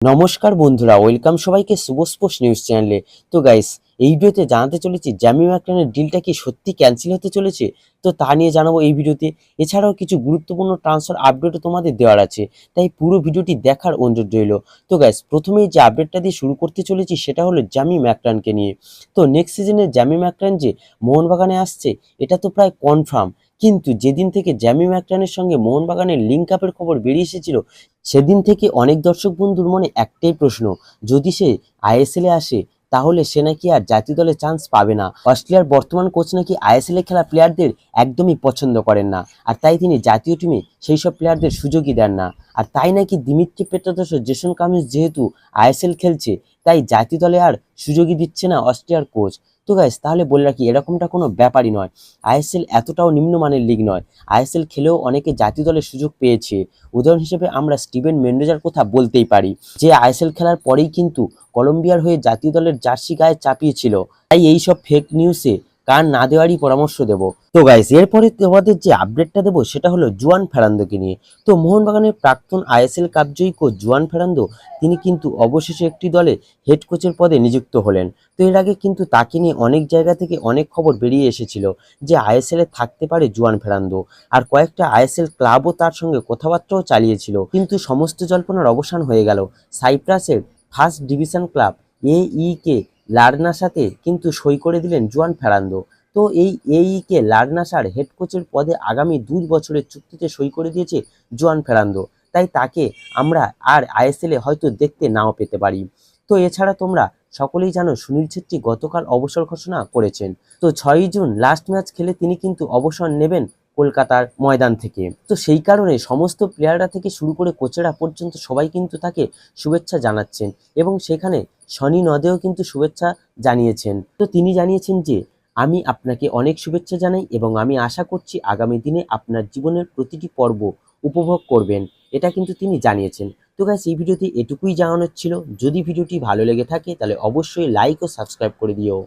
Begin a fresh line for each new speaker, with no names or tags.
নমস্কার বন্ধুরা ওয়েলকাম সবাইকে সুবস্পোষ নিউজ চ্যানেলে। তো গাইস এই ভিডিওতে জানাতে চলেছি, জ্যামি ম্যাকটনের ডিলটা কি সত্যি ক্যান্সেল হতে চলেছে? তো তা নিয়ে জানাব এই ভিডিওতে। এছাড়াও কিছু গুরুত্বপূর্ণ ট্রান্সফার আপডেটও তোমাদের দেওয়ার আছে, তাই পুরো ভিডিওটি দেখার অনুরোধ রইল। তো গাইস প্রথমেই যে আপডেটটা দিয়ে শুরু করতে চলেছি, সেটা হলো জ্যামি ম্যাকটনকে নিয়ে। তো নেক্সট সিজনে জ্যামি ম্যাকটন যে মোহনবাগানে আসছে, এটা তো প্রায় কনফার্ম কিন্তু যেদিন থেকে জ্যামি ম্যাকটনের সঙ্গে মোহনবাগানের লিঙ্ক আপের খবর বেরিয়ে এসেছিল, সেদিন থেকে অনেক দর্শক বন্ধুর মনে একটাই প্রশ্ন, যদি সে আইএসএলে আসে তাহলে সে নাকি আর জাতীয় দলে চান্স পাবে না। অস্ট্রেলিয়ার বর্তমান কোচ নাকি আইএসএল এ খেলা প্লেয়ারদের একদমই পছন্দ করেন না। আর তাই তিনি জাতীয় টিমে সেই সব প্লেয়ারদের সুযোগই দেন না। আর তাই নাকি দিমিত্রি পেট্রাদোস ও জেসন কামিন্স যেহেতু আইএসএল খেলছে, তাই জাতীয় দলে আর সুযোগই দিচ্ছে না অস্ট্রিয়ার কোচ তো গাইস তাহলে বলে রাখি, এরকমটা কোনো ব্যাপারই নয়। আইএসএল এতটাও নিম্নমানের লিগ নয়। আইএসএল খেলেও অনেকে জাতীয় দলের সুযোগ পেয়েছে। উদাহরণ হিসেবে আমরা স্টিভেন মেন্ডোজার কথা বলতেই পারি, যে আইএসএল খেলার পরেই কিন্তু কলম্বিয়ার হয়ে জাতীয় দলের জার্সি গায়ে চাপিয়েছিল। তাই এই সব ফেক নিউজে কান না দেওয়ারই পরামর্শ দেব। তো গাইস এরপরে তোমাদের যে আপডেটটা দেবো, সেটা হলো জুয়ান ফেরান্দোকে নিয়ে। তো মোহনবাগানের প্রাক্তন আইএসএল কাপজয়ী কোচ জুয়ান ফেরান্দো, তিনি কিন্তু অবশেষে একটি দলে হেড কোচের পদে নিযুক্ত হলেন। তো এর আগে কিন্তু তাকে নিয়ে অনেক জায়গা থেকে অনেক খবর বেরিয়ে এসেছিল যে আইএসএল এ থাকতে পারে জুয়ান ফেরান্দো। আর কয়েকটা আইএসএল ক্লাবও তার সঙ্গে কথাবার্তাও চালিয়েছিল। কিন্তু সমস্ত জল্পনার অবসান হয়ে গেল। সাইপ্রাসের ফার্স্ট ডিভিশন ক্লাব এই কে লার্নার সাথে কিন্তু সই করে দিলেন জুয়ান ফেরান্দো। তো এই এই কে লার্নাসার হেড কোচের পদে আগামী দুই বছরের চুক্তিতে সই করে দিয়েছে জুয়ান ফেরান্দো। তাই তাকে আমরা আর আইএসএল হয়তো দেখতে নাও পেতে পারি। তো এছাড়া তোমরা সকলেই জানো সুনীল ছেত্রী গতকাল অবসর ঘোষণা করেছেন। তো ছয়ই জুন লাস্ট ম্যাচ খেলে তিনি কিন্তু অবসর নেবেন কলকাতার ময়দান থেকে। তো সেই কারণে সমস্ত প্লেয়াররা থেকে শুরু করে কোচেরা পর্যন্ত সবাই কিন্তু তাকে শুভেচ্ছা জানাচ্ছেন এবং সেখানে শনি নদেও কিন্তু শুভেচ্ছা জানিয়েছেন। তো তিনি জানিয়েছেন যে, আমি আপনাকে অনেক শুভেচ্ছা জানাই এবং আমি আশা করছি আগামী দিনে আপনার জীবনের প্রতিটি পর্ব উপভোগ করবেন। এটা কিন্তু তিনি জানিয়েছেন। তো গাইস এই ভিডিওতে এটুকুই জানানোর ছিল। যদি ভিডিওটি ভালো লেগে থাকে তাহলে অবশ্যই লাইক ও সাবস্ক্রাইব করে দিও।